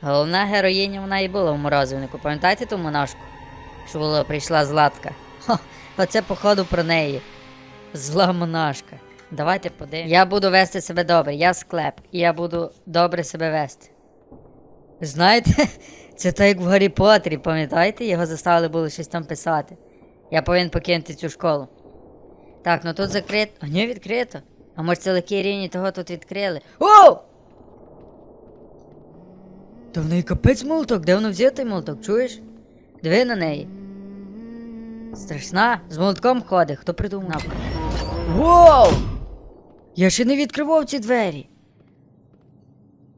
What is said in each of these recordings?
Головна героїня вона і була в морозивнику. Пам'ятаєте ту монашку? Що була, прийшла Златка. Хо, оце походу про неї. Зла монашка. Давайте подивимось. Я буду вести себе добре, я склеп, і я буду добре себе вести. Знаєте, це так як в Гаррі Поттері, пам'ятаєте? Його заставили було щось там писати. Я повинен покинути цю школу. Так, ну тут закрито. А ні, відкрито. А може це лаки рівні того тут відкрили. Оу! Та в неї капець молоток, де воно взяв той молоток, чуєш? Диви на неї. Страшна, з молотком ходить, хто придумав? Воу! Я ще не відкривав ці двері.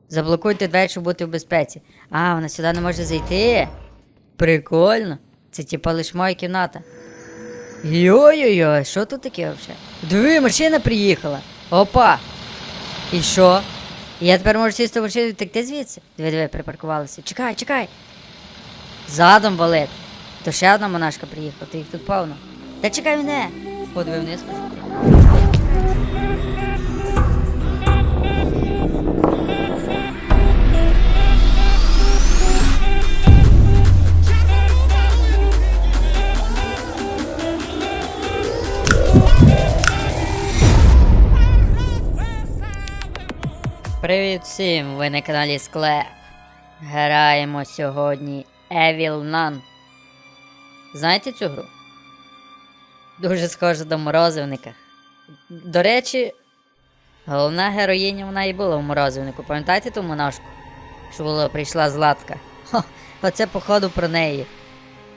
Заблокуйте двері, щоб бути в безпеці. А, вона сюди не може зайти. Прикольно. Це типа лиш моя кімната. Йой-йой-йой, що тут таке взагалі? Диви, машина приїхала. Опа. І що? Я тепер можу сісти в машину і втекти звідси? Диви, диви, припаркувалися. Чекай, чекай. Задом валить. То ще одна монашка приїхала, то їх тут повно. Та чекай мене. Подиви вниз посмотри. Привіт всім! Ви на каналі Склеп. Граємо сьогодні Evil Nun. Знаєте цю гру? Дуже схожа до морозивника. До речі, головна героїня вона і була в морозивнику. Пам'ятаєте ту монашку? Що була, прийшла Златка. Хо, оце походу про неї.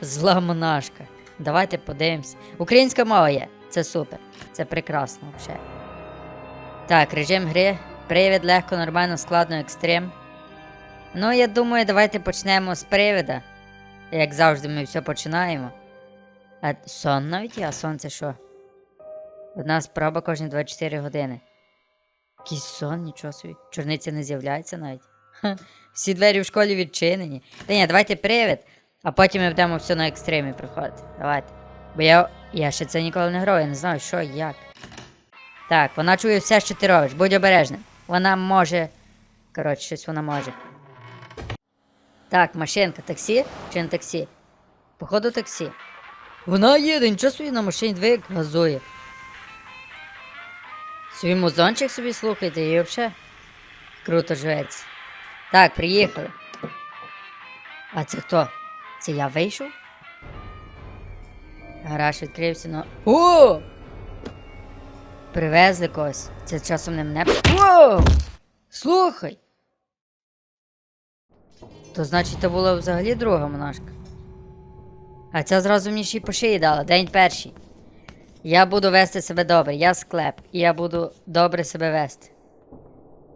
Зла монашка. Давайте подивимось. Українська мова є. Це супер. Це прекрасно взагалі. Так, режим гри. Привід легко, нормально, складно, екстрим. Ну, я думаю, давайте почнемо з привіда. Як завжди, ми все починаємо. А сон навіть є, а сон що? Одна спроба кожні 24 години. Якийсь сон, нічого собі. Чорниця не з'являється навіть. Ха, всі двері в школі відчинені. Та ні, давайте привід, а потім ми будемо все на екстримі приходити. Давайте. Бо я, я ще це ніколи не грав, я не знаю, що як. Так, вона чує все, що ти робиш, будь обережним. Вона може. Коротше, щось вона може. Так, машинка, таксі чи не таксі? Походу таксі. Вона їде, нічого собі на машині двиг газує. Свій музончик собі слухайте і взагалі круто живеться. Так, приїхали. А це хто? Це я вийшов? Гараж відкрився, ну. О! Привезли когось. Це часом не мене. Воу! Слухай. То значить, то була взагалі друга монашка. А ця зразу мені ще й по шиї дала, день перший. Я буду вести себе добре, я склеп, і я буду добре себе вести.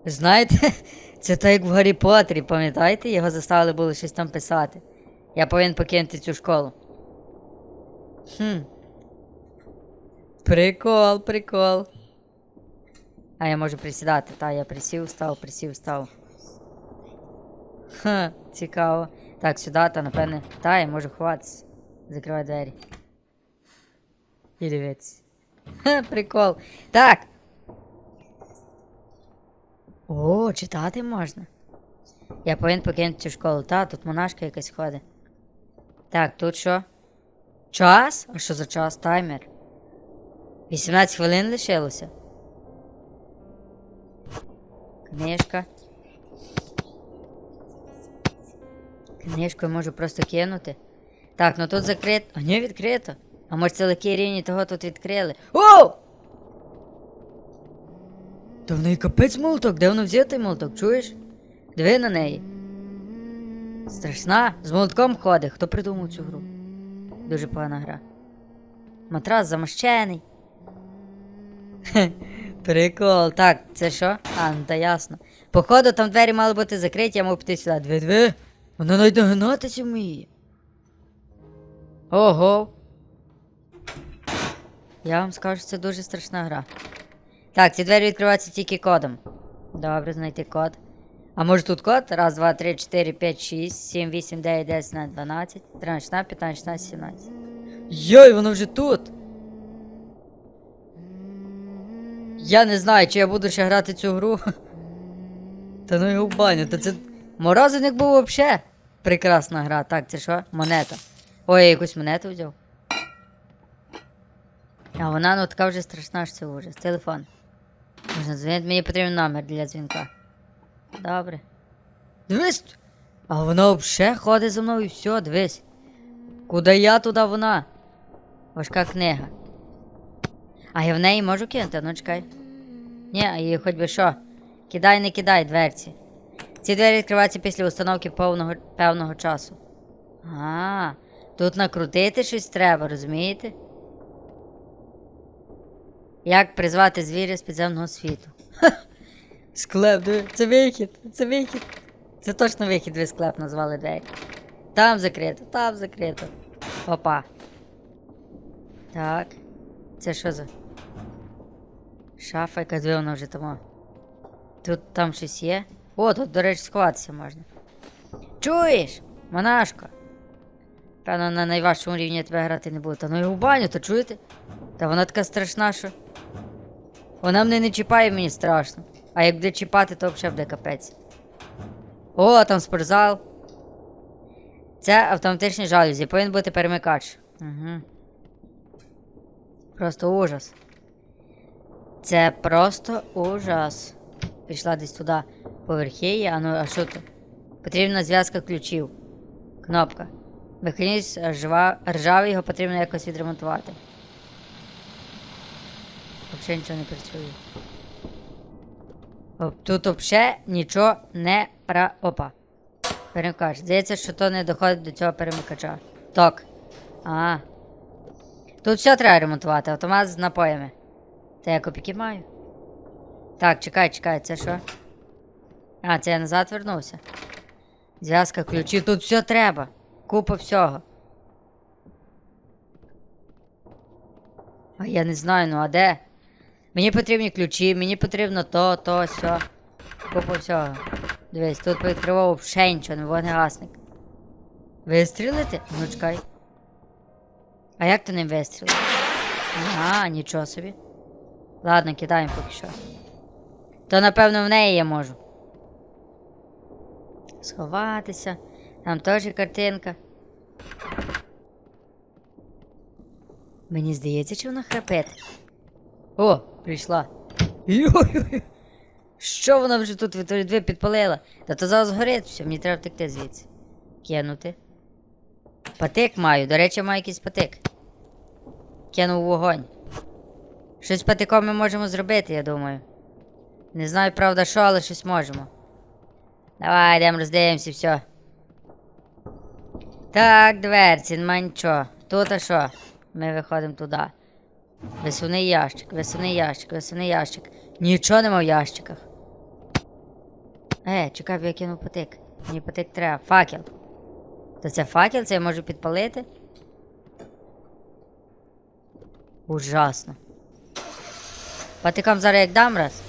Знаєте, це так як в Гаррі Поттері, пам'ятаєте? Його заставили було щось там писати. Я повинен покинути цю школу. Хм. Прикол, прикол. А я можу присідати. Та, я присів, став, присів, став. Ха, цікаво. Так, сюди, та напевне. Та, я можу ховатися. Закривай двері. І дивитися. Ха, прикол. Так. О, читати можна. Я повинен покинути цю школу. Та, тут монашка якась ходить. Так, тут що? Час? А що за час? Таймер. 18 хвилин лишилося. Книжка. Книжку я можу просто кинути. Так, ну тут закрито. А ні, відкрито. А може це лаки рівні того тут відкрили. Оу! Та в неї капець молоток, де воно взяв той молоток, чуєш? Диви на неї. Страшна, з молотком ходить. Хто придумав цю гру? Дуже погана гра. Матрас замощений. Прикол. Так, це що? А, ну та ясно. Походу, там двері мали бути закриті, я мав піти сюди. Дві-дві. Вона навіть нагинатися вміє. Ого. Я вам скажу, що це дуже страшна гра. Так, ці двері відкриваються тільки кодом. Добре, знайти код. А може тут код? Раз, два, три, чотири, п'ять, шість, сім, вісім, дев'ять, десять, дванадцять, тринадцять, шістнадцять, п'ятнадцять, шістнадцять, сімнадцять. Йой, воно вже тут. Я не знаю, чи я буду ще грати цю гру. Та ну його баню, та це. Морозивник був вообще прекрасна гра. Так, це що? Монета. Ой, я якусь монету взяв. А вона ну така вже страшна, що це ужас. Телефон. Можна дзвонити, мені потрібен номер для дзвінка. Добре. Дивись! А вона взагалі ходить за мною і все, дивись. Куди я, туди вона. Важка книга. А я в неї можу кинути, ну чекай. Ні, її хоч би що. Кидай, не кидай дверці. Ці двері відкриваються після установки повного, певного часу. А, тут накрутити щось треба, розумієте? Як призвати звіря з підземного світу? Склеп, це вихід, це вихід. Це точно вихід, ви склеп назвали двері. Там закрито, там закрито. Опа. Так. Це що за? Шафа, яка диви, вже тому. Тут там щось є. О, тут, до речі, сховатися можна. Чуєш? Монашко? Певно, на найважчому рівні я тебе грати не буду. Та ну і в баню, то чуєте? Та вона така страшна, що. Вона мене не чіпає, мені страшно. А як буде чіпати, то взагалі буде капець. О, там спортзал. Це автоматичні жалюзі, повинен бути перемикач. Угу. Просто ужас. Це просто ужас. Пішла десь туди поверхи а ну а що тут? Потрібна зв'язка ключів. Кнопка. Механізм ржава, ржавий, його потрібно якось відремонтувати. Взагалі нічого не працює. Тут взагалі нічого не пра. Опа. Перемикач. Здається, що то не доходить до цього перемикача. Так. А. Тут все треба ремонтувати, автомат з напоями. Та я копійки маю. Так, чекай, чекай, це що? А, це я назад вернувся. Зв'язка ключів, тут все треба. Купа всього. А я не знаю, ну а де? Мені потрібні ключі, мені потрібно то, то, сьо. Купа всього. Дивись, тут повідкривав взагалі нічого, не вогнегасник. Вистрілити? Ну чекай. А як ти ним вистрілити? Ага, нічого собі. Ладно, кидаємо поки що. То напевно в неї я можу. Сховатися. Там теж картинка. Мені здається, чи вона храпить. О, прийшла. Йой-йой. Що вона вже тут ви дві підпалила? Та то зараз горить все, мені треба втекти звідси. Кинути. Патик маю, до речі, маю якийсь патик. Кинув вогонь. Щось патиком ми можемо зробити, я думаю. Не знаю, правда, що, але щось можемо. Давай, йдемо роздивимося, все. Так, дверці, нема. Тут а що? Ми виходимо туди. Висувний ящик, висувний ящик, висувний ящик. Нічого нема в ящиках. Е, чекай, я кинув потик. Мені потик треба. Факел. То це факел, це я можу підпалити? Ужасно. Патикам зараз як дам раз.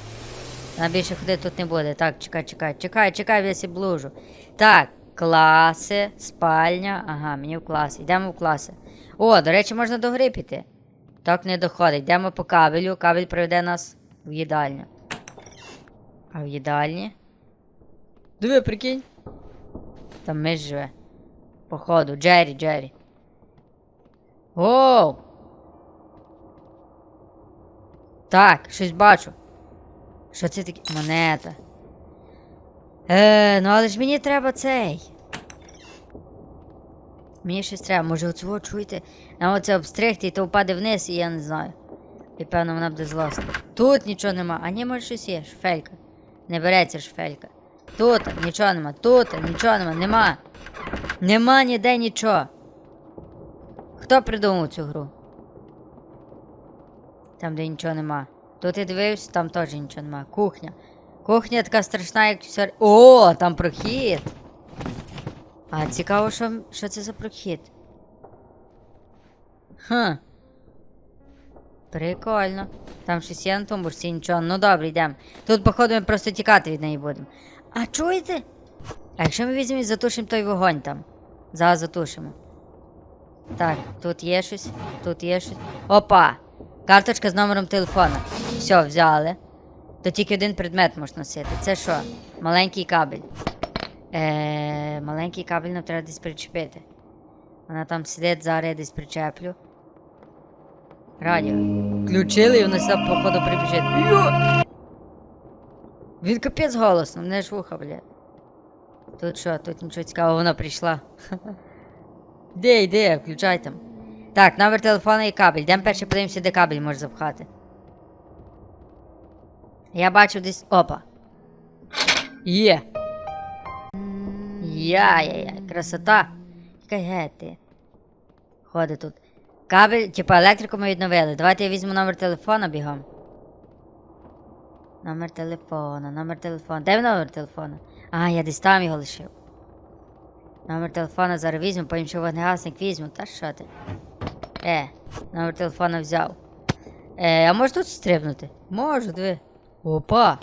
Нам більше ходити тут не буде. Так, чекай, чекай, чекай, чекай, весь блужу. Так, класи, спальня. Ага, мені в клас. Йдемо в класи. О, до речі, можна до гри піти. Так не доходить. Йдемо по кабелю. Кабель приведе нас в їдальню. А в їдальні? Диви, прикинь. Там миш живе. Походу, Джері, Джері. Оу! Так, щось бачу. Що це таке? Монета. Е, ну але ж мені треба цей. Мені щось треба, може оцього чуєте? Нам оце обстригти і то впаде вниз, і я не знаю. І певно вона буде злосна. Тут нічого нема. А ні, може щось є, шфелька. Не береться шфелька. Тут нічого нема, тут нічого нема, нема. Нема ніде нічого. Хто придумав цю гру? Там, де нічого нема. Тут я дивився, там теж нічого нема. Кухня. Кухня така страшна, як все. О, там прохід. А цікаво, що, що це за прохід. Хм. Прикольно. Там щось є на тумбурсі, нічого. Ну добре, йдемо. Тут, походу, ми просто тікати від неї будемо. А чуєте? А якщо ми візьмемо і затушимо той вогонь там? Зараз затушимо. Так, тут є щось, тут є щось. Опа! Карточка з номером телефона. Все, взяли. То тільки один предмет можна носити. Це що? Маленький кабель. Е, маленький кабель нам треба десь причепити. Вона там сидить, зараз я десь причеплю. Радіо. Включили і воно сюди, походу, прибіжить. Йо! Він капець голосно, мене ж вуха, блядь. Тут що, тут нічого цікавого, вона прийшла. Де, йде, включай там. Так, номер телефону і кабель. Йдемо перше подивимося, де кабель може запхати. Я бачу десь. Опа. Є. Я-я-я, красота. Яка гети. Ходить тут. Кабель, типу електрику ми відновили. Давайте я візьму номер телефона бігом. Номер телефона, номер телефона. Де номер телефона? А, я десь там його лишив. Номер телефона зараз візьму, потім ще вогнегасник візьму. Та що ти? Е, номер телефона взяв. Е, а можеш тут стрибнути? Можу, диви. Опа.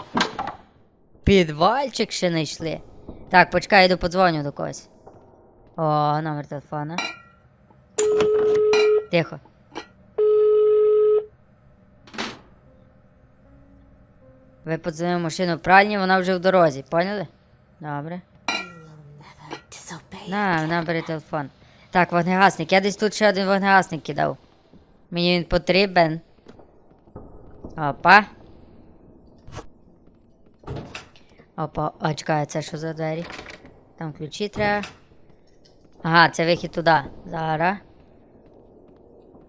Підвальчик ще знайшли. Так, почекай, йду подзвоню до когось. О, номер телефона. Тихо. Ви подзвонили машину в пральні, вона вже в дорозі, поняли? Добре. На, на, телефон. Так, вогнегасник. Я десь тут ще один вогнегасник кидав. Мені він потрібен. Опа. Опа, а чекай, це що за двері? Там ключі треба. Ага, це вихід туди. Зараз.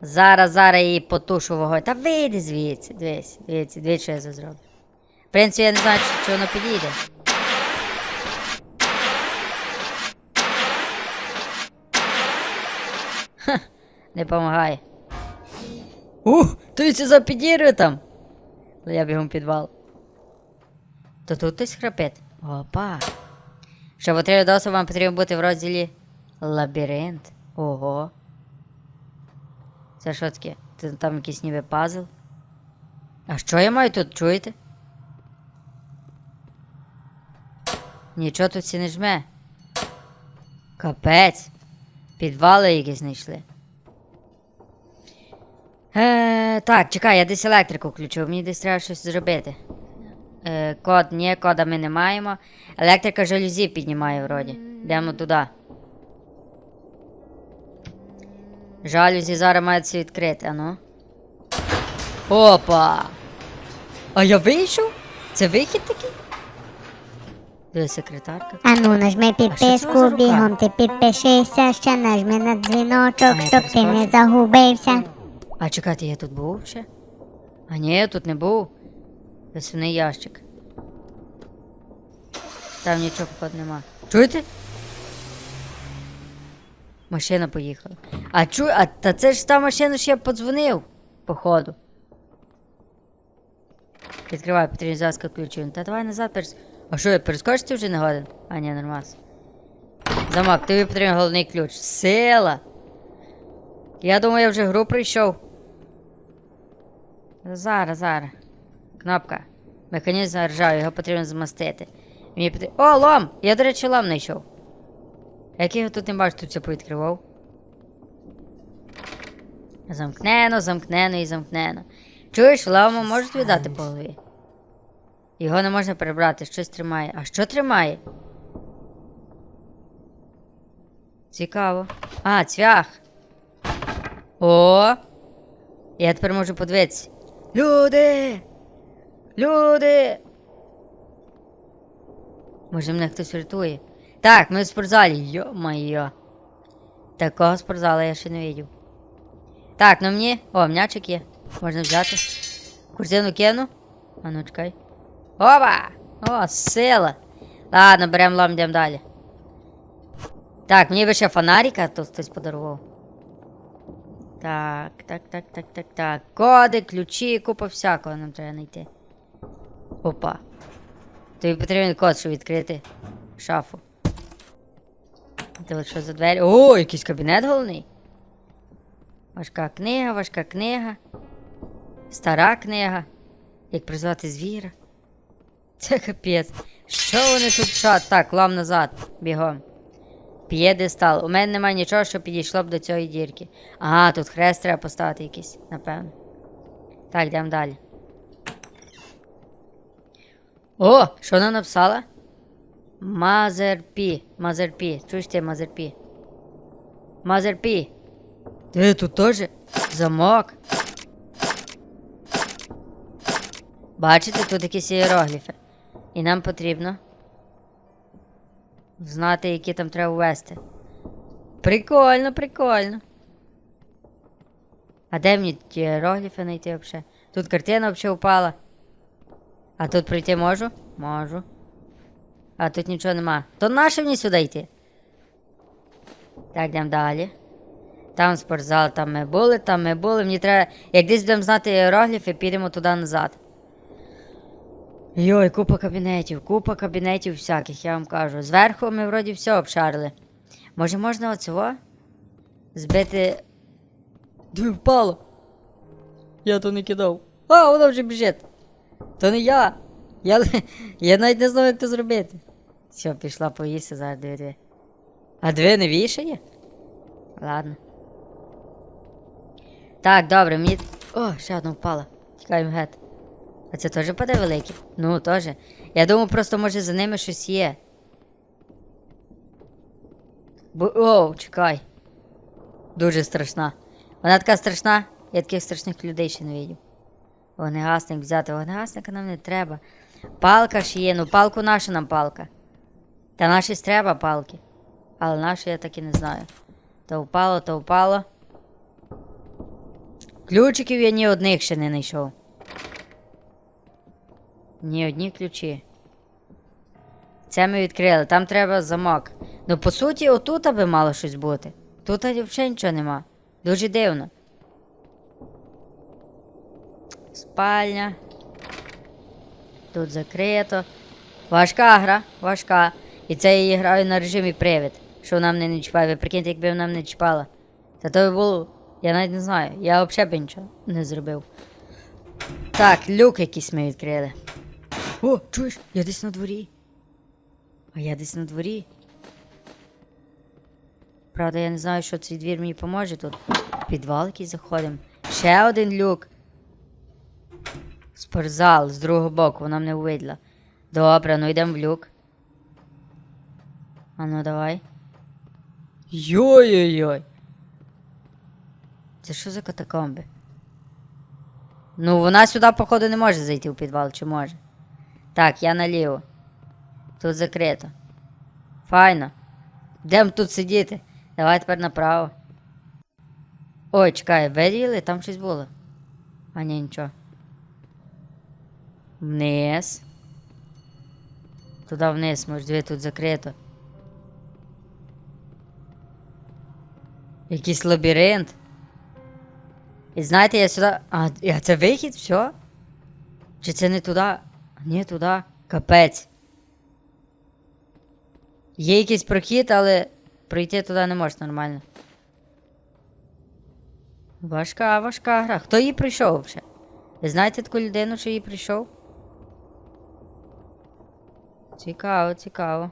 Зараз, зараз її потушу вогонь. Та вийди звідси, дивись, дивіться, дивіться, що я зроблю. В принципі, я не знаю, чи воно підійде. Ха, не допомагає. Ух, він це запідірує там. Я бігом в підвал. То тут хтось храпить. Опа. Щоб отримати досвід, вам потрібно бути в розділі Лабіринт. Ого. Це що таке? Це там якийсь ніби пазл. А що я маю тут, чуєте? Нічого тут всі не жме. Капець. Підвали якісь знайшли. Е, так, чекай, я десь електрику включив, мені десь треба щось зробити. Е, код, ні, кода ми не маємо. Електрика жалюзі піднімає вроді. Йдемо туди. Жалюзі зараз мають всі відкрити, а ну. Опа! А я вийшов? Це вихід такий? Де секретарка? Ану, нажми підписку, бігом ти підпишися, ще нажми на дзвіночок, А, щоб ти не загубився. А чекайте, я тут був ще? А ні, я тут не був. Весняний ящик. Там нічого походу нема. Чуєте? Машина поїхала. А чу, а та це ж та машина, що я подзвонив, походу. Відкривай, потрібно зв'язка ключів. Та давай назад перес... А що, я перескочити вже не годен? А, ні, нормас. Замок, тобі потрібен головний ключ. Сила! Я думаю, я вже гру прийшов. Зараз, зараз. Кнопка. Механізм ржавий, його потрібно змастити. Мені потрібно... О, лом! Я, до речі, лом знайшов. Як я його тут не бачу, тут все повідкривав. Замкнено, замкнено і замкнено. Чуєш, лавому можуть віддати по голові? Його не можна перебрати, щось тримає. А що тримає? Цікаво. А, цвях. О! Я тепер можу подивитися. Люди! Люди! Може мене хтось рятує. Так, ми в спортзалі. Йо-моє. Такого спортзала я ще не видів. Так, ну мені. О, м'ячик є. Можна взяти. Курсину кину. А ну чекай. Опа! О, сила. Ладно, беремо лом, йдемо далі. Так, мені би ще фонарика тут хтось подарував. Так, так, так, так, так, так. Коди, ключі, купа всякого нам треба знайти. Опа. Тобі потрібен код, щоб відкрити шафу. Це що за двері? О, якийсь кабінет головний. Важка книга, важка книга. Стара книга. Як призвати звіра. Це капець. Що вони тут чат? Так, лам назад, бігом. П'єдестал. У мене немає нічого, що підійшло б до цієї дірки. Ага, тут хрест треба поставити якийсь, напевно. Так, йдемо далі. О, що вона написала? Мазерпі. Мазерпі. Чуєш ти, Мазерпі? Мазерпі. Ти тут теж? Замок. Бачите, тут якісь іерогліфи. І нам потрібно знати, які там треба ввести. Прикольно, прикольно. А де мені ті іерогліфи знайти взагалі? Тут картина взагалі впала. А тут прийти можу? Можу. А тут нічого нема. То наше мені сюди йти. Так, йдемо далі. Там спортзал, там ми були, там ми були. Мені треба. Як десь будемо знати іерогліфи, підемо туди назад. Йой, купа кабінетів, купа кабінетів всяких, я вам кажу. Зверху ми вроді все обшарили. Може можна оцього? Збити. Дві впало. Я то не кидав. А, воно вже біжить. То не я. Я, я навіть не знаю, як це зробити. Все, пішла поїсти зараз диви диви. А дві не вішає? Ладно. Так, добре, мені. О, ще одна впала. Тікаємо геть. А це теж паде великий? Ну, теж. Я думав, просто може за ними щось є. Бо... О, чекай. Дуже страшна. Вона така страшна, я таких страшних людей ще не бачив. Вогнегасник взяти, вогнегасника нам не треба. Палка ж є, ну палку наша нам палка. Та наші треба палки. Але наші я так і не знаю. То впало, то впало. Ключиків я ні одних ще не знайшов. Ні одні ключі. Це ми відкрили, там треба замок. Ну, по суті, отут аби мало щось бути. Тут взагалі нічого нема. Дуже дивно. Спальня. Тут закрито. Важка гра, важка. І це я граю на режимі привід, що нам не чіпає. Ви прикиньте, якби нам не чіпала. Та то би було. Я навіть не знаю. Я взагалі б нічого не зробив. Так, люк якийсь ми відкрили. О, чуєш, я десь на дворі. А я десь на дворі. Правда, я не знаю, що цей двір мені поможе тут. Підвал якийсь заходимо. Ще один люк. Спортзал з другого боку, вона мене увиділа. Добре, ну йдемо в люк. А ну давай. Йой-йой-йой. Це що за катакомби? Ну, вона сюди, походу, не може зайти в підвал, чи може? Так, я наліво. Тут закрито. Файно. Йдемо тут сидіти. Давай тепер направо. Ой, чекай, виділи? Там щось було. А ні, нічого. Вниз. Туди вниз, може, диви, тут закрито. Якийсь лабіринт. І знаєте, я сюди. А це вихід, все? Чи це не туди? Ні, туди. Капець. Є якийсь прохід, але пройти туди не можна нормально. Важка, важка гра. Хто її прийшов взагалі? Ви знаєте таку людину, що її прийшов? Цікаво, цікаво.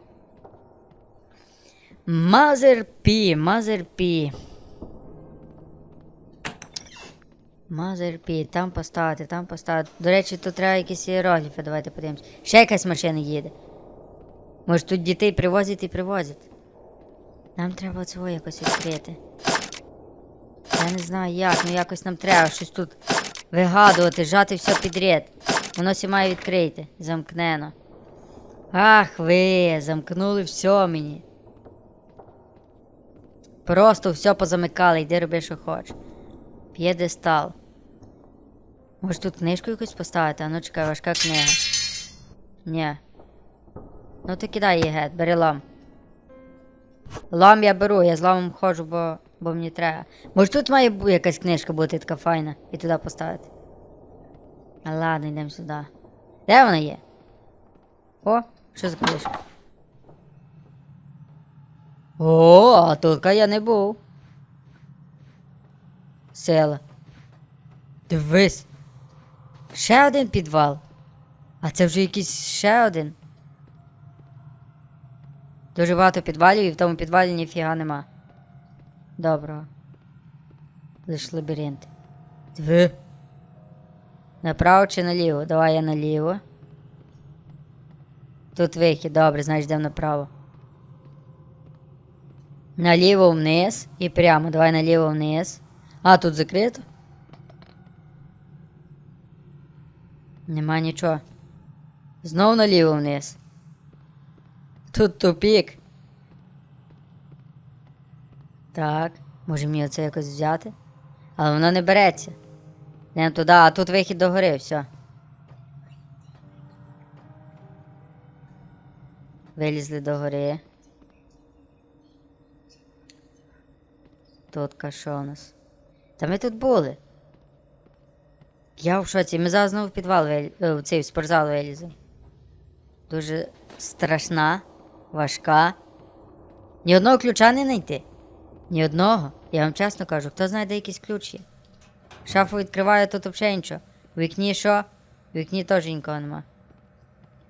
Мазер Пі, Мазер Пі. Мазер Пі, там поставити, там поставити. До речі, тут треба якісь іерогліфи, давайте подивимось. Ще якась машина їде. Може тут дітей привозять і привозять. Нам треба цього якось відкрити. Я не знаю як, ну якось нам треба щось тут вигадувати, жати все підряд. Воно сі має відкрити. Замкнено. Ах ви, замкнули все мені. Просто все позамикали, йди роби, що хочеш. П'єдестал. Може тут книжку якусь поставити? А ну чекай, важка книга. Ні. Ну ти кидай її геть, бери лом. Лом я беру, я з ломом ходжу, бо, бо мені треба. Може тут має якась книжка бути така файна і туди поставити. Ладно, йдемо сюди. Де вона є? О, що за книжка? О, а тут я не був. Села. Дивись. Ще один підвал. А це вже якийсь ще один. Дуже багато підвалів і в тому підвалі ніфіга нема. Доброго. Лиш лабіринт. Диви. Направо чи наліво? Давай я наліво. Тут вихід, добре, значить йдемо направо. Наліво вниз і прямо. Давай наліво вниз. А, тут закрито. Нема нічого. Знов наліво вниз. Тут тупік. Так, може мені оце якось взяти? Але воно не береться. Йдемо туди, а тут вихід до гори, все. Вилізли до гори. Тут що у нас? Та ми тут були. Я в шоці. Ми зараз знову в підвал е, в цей в спортзал виліземо. Дуже страшна, важка. Ні одного ключа не знайти. Ні одного. Я вам чесно кажу, хто знає, де якийсь ключ є. Шафу відкриваю, тут взагалі нічого. У вікні що? У вікні теж нікого нема.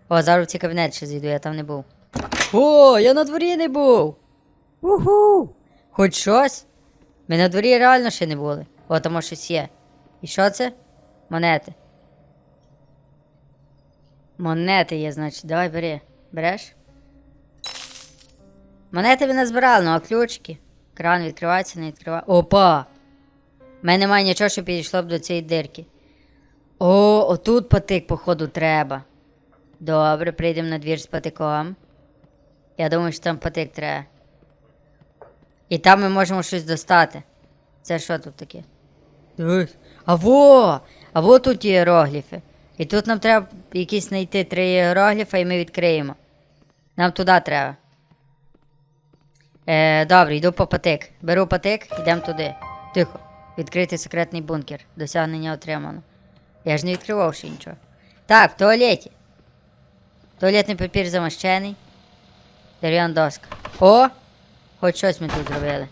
О, зараз в цей кабінет ще зайду, я там не був. О, я на дворі не був. Уху! Хоч щось? Ми на дворі реально ще не були. О, там щось є. І що це? Монети. Монети є, значить, давай бери. Береш? Монети ви назбирали, ну а ключики. Кран відкривається, не відкривається. Опа! У мене немає нічого, що підійшло б до цієї дирки. О, отут патик, походу, треба. Добре, прийдемо на двір з патиком. Я думаю, що там патик треба. І там ми можемо щось достати. Це що тут таке? Дивись. А во! А во тут є іерогліфи. І тут нам треба якісь знайти три іерогліфа, і ми відкриємо. Нам туди треба. Е, добре, йду по патик. Беру патик, йдемо туди. Тихо. Відкрити секретний бункер. Досягнення отримано. Я ж не відкривав ще нічого. Так, в туалеті. Туалетний папір замащений. Дерев'яна доска. О! Хоч щось ми тут зробили.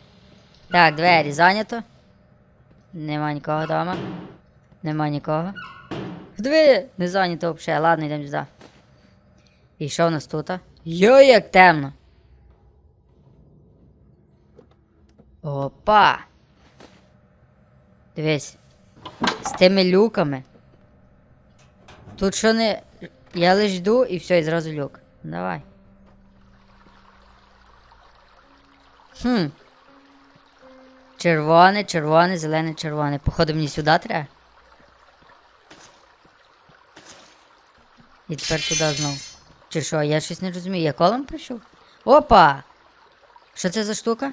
Так, двері зайнято. Нема нікого вдома. Нема нікого. Диви, не зайнято взагалі. Ладно, йдемо сюди. І що в нас тут? Йой, як темно. Опа. Дивись. З тими люками. Тут що не. Я лиш йду і все, і зразу люк. Давай. Хм. Червоне, червоне, зелене, червоне. Походу мені сюди треба. І тепер туди знов. Чи що, я щось не розумію. Я колом прийшов? Опа! Що це за штука?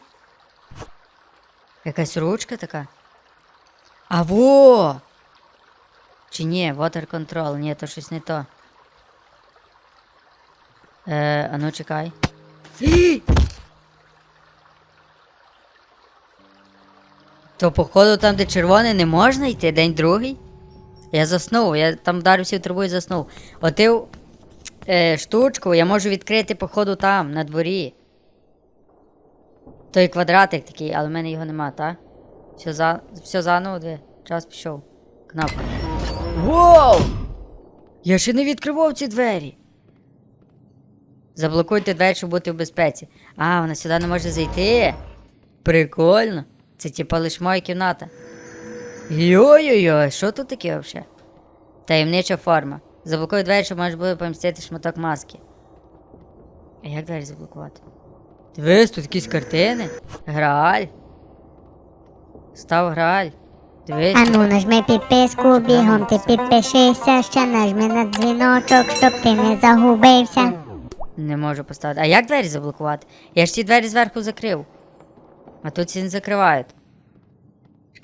Якась ручка така. А во! Чи ні, water control, ні, то щось не то. Е, а ну чекай. То походу там, де червоний, не можна йти, день другий. Я заснув, я там вдарився в трубу і заснув. Отив е, штучку я можу відкрити, походу, там, на дворі. Той квадратик такий, але в мене його нема, так? Все, за... Все заново, дві. Час пішов. Кнопка. Воу! Я ще не відкривав ці двері. Заблокуйте двері, щоб бути в безпеці. А, вона сюди не може зайти. Прикольно. Це типа лиш моя кімната. Йой-йой-йой, що тут таке взагалі? Таємнича форма. Заблокуй двері, щоб можеш було помістити шматок маски. А як двері заблокувати? Дивись, тут якісь картини. Грааль. Став грааль. Дивись. Ану, нажми підписку, бігом ти підпишися, ще нажми на дзвіночок, щоб ти не загубився. Не можу поставити. А як двері заблокувати? Я ж ці двері зверху закрив. А тут ці не закривають.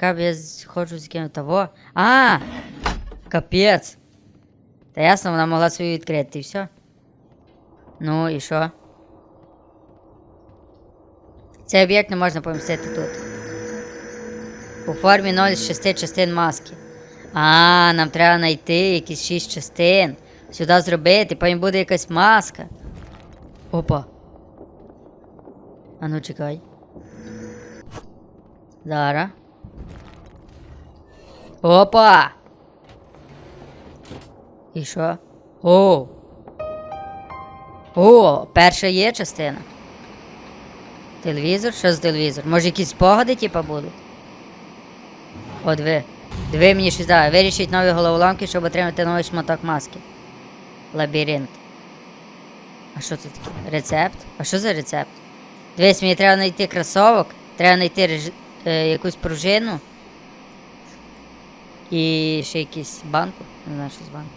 Чекай, бо я ходжу з ким того. А! Капець. Та ясно, вона могла свою відкрити і все. Ну і що? Цей об'єкт не можна помістити тут. У формі 0 з 6 частин маски. А, нам треба знайти якісь 6 частин. Сюди зробити, потім буде якась маска. Опа. А ну чекай. Зараз. Опа! І що? О! О, перша є частина. Телевізор? Що за телевізор? Може якісь спогади, типа, будуть? О, диви. Диви мені щось дає. Вирішіть нові головоломки, щоб отримати новий шматок маски. Лабіринт. А що це таке? Рецепт? А що за рецепт? Дивись, мені треба знайти кросовок, треба знайти реж... е, якусь пружину. І ще якийсь банку. Не знаю, що з банку.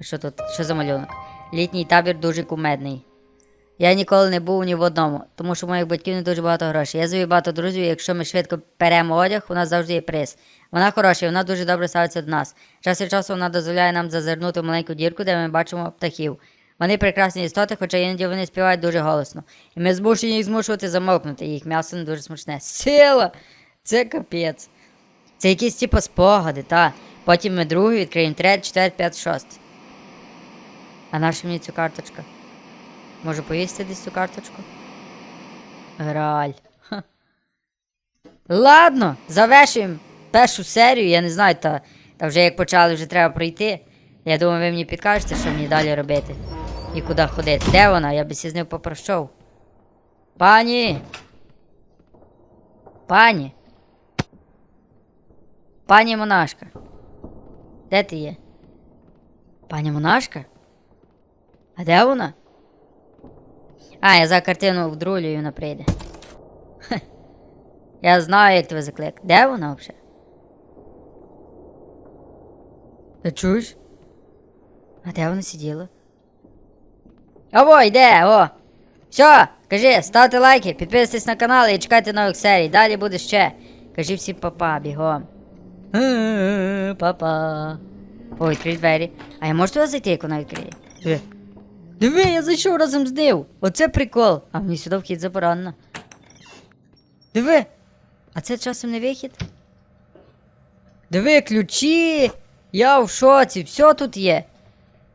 Що тут? Що за малюнок? Літній табір дуже кумедний. Я ніколи не був ні в одному, тому що у моїх батьків не дуже багато грошей. Я завів багато друзів, і якщо ми швидко беремо одяг, у нас завжди є приз. Вона хороша, і вона дуже добре ставиться до нас. Час від часу вона дозволяє нам зазирнути в маленьку дірку, де ми бачимо птахів. Вони прекрасні істоти, хоча іноді вони співають дуже голосно. І ми змушені їх змушувати замовкнути, їх м'ясо не дуже смачне. Сила! Це капець. Це якісь типу спогади, та. Потім ми другий відкриємо третій, четвертий, п'ятий, шостий. А наша мені цю карточка? Можу повісти десь цю карточку? Граль. Ха. Ладно, завершуємо першу серію. Я не знаю, та, та вже як почали, вже треба пройти. Я думаю, ви мені підкажете, що мені далі робити. І куди ходити. Де вона? Я би з ним попрощав. Пані! Пані! Пані монашка. Де ти є? Пані монашка? А де вона? А, я за картину вдрулю і вона прийде. Я знаю, як тебе заклик. Де вона взагалі? Ти чуєш? А де вона сиділа? Ово, йде, о! Все, кажи, ставте лайки, підписуйтесь на канал і чекайте нових серій. Далі буде ще. Кажи всім папа, бігом. Папа. Ой, відкрий двері. А я можу туди зайти, як вона відкриє? Диви. Я зайшов разом з ним. Оце прикол. А мені сюди вхід заборонено. Диви. А це часом не вихід? Диви, ключі. Я в шоці, все тут є.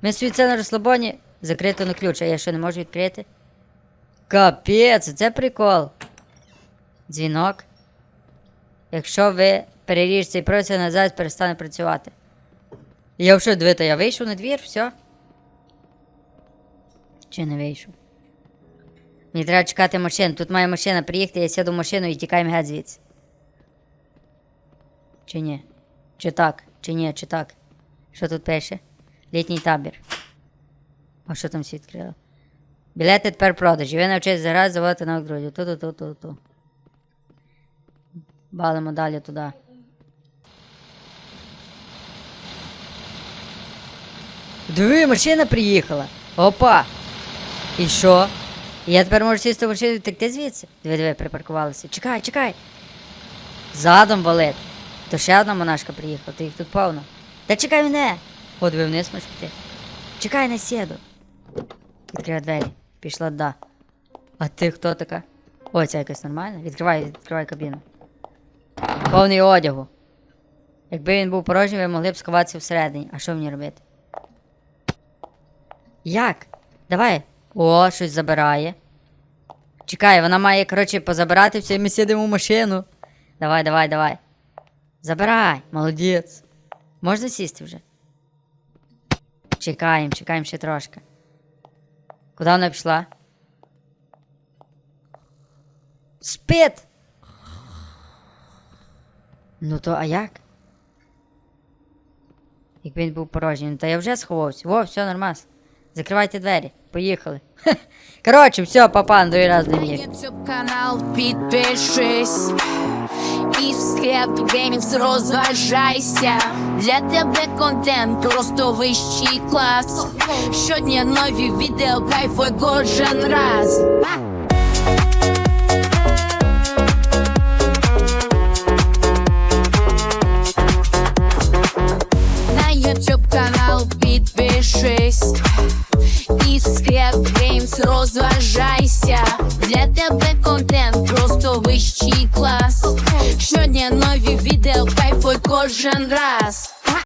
Ми свій це на розслабоні закрито на ключ, а я що не можу відкрити? Капець, це прикол. Дзвінок. Якщо ви переріжете цей процес, назад перестане працювати. Я вже дивіться, я вийшов на двір, все. Чи не вийшов? Мені треба чекати машину. Тут має машина приїхати, я сяду в машину і тікаємо геть звідси. Чи ні? Чи так? Чи ні, чи так? Що тут пише? Літній табір. А що там всі відкрили? Білети тепер продажі. Ви навчитесь заграти, заводити нових друзів. Ту-ту-ту-ту-ту. Балимо далі туди. Диви, машина приїхала. Опа. І що? Я тепер можу сісти в машину і втекти звідси? Диви, диви, припаркувалися. Чекай, чекай. Задом валить. То ще одна монашка приїхала, то їх тут повно. Та чекай мене! От ви вниз можеш піти. Чекай, не сіду. Відкривай двері. Пішла да. А ти хто така? Ой, це якась нормальна. Відкривай, відкривай кабіну. Повний одягу. Якби він був порожній, ви могли б сховатися всередині. А що мені робити? Як? Давай. О, щось забирає. Чекай, вона має, коротше, позабирати все, і ми сідемо в машину. Давай, давай, давай. Забирай, молодець. Можна сісти вже? Чекаємо, чекаємо ще трошки. Куди вона пішла? Спит! Ну то а як? Якби він був порожній, ну та я вже сховався. Во, все нормас. Закривайте двері. Поїхали. Коротше, все, папа, другий раз не міг. YouTube канал підпишись і в склеп геймінг розважайся. Для тебе контент просто вищий клас. Щодня нові відео, кайфуй кожен раз. Кожен раз.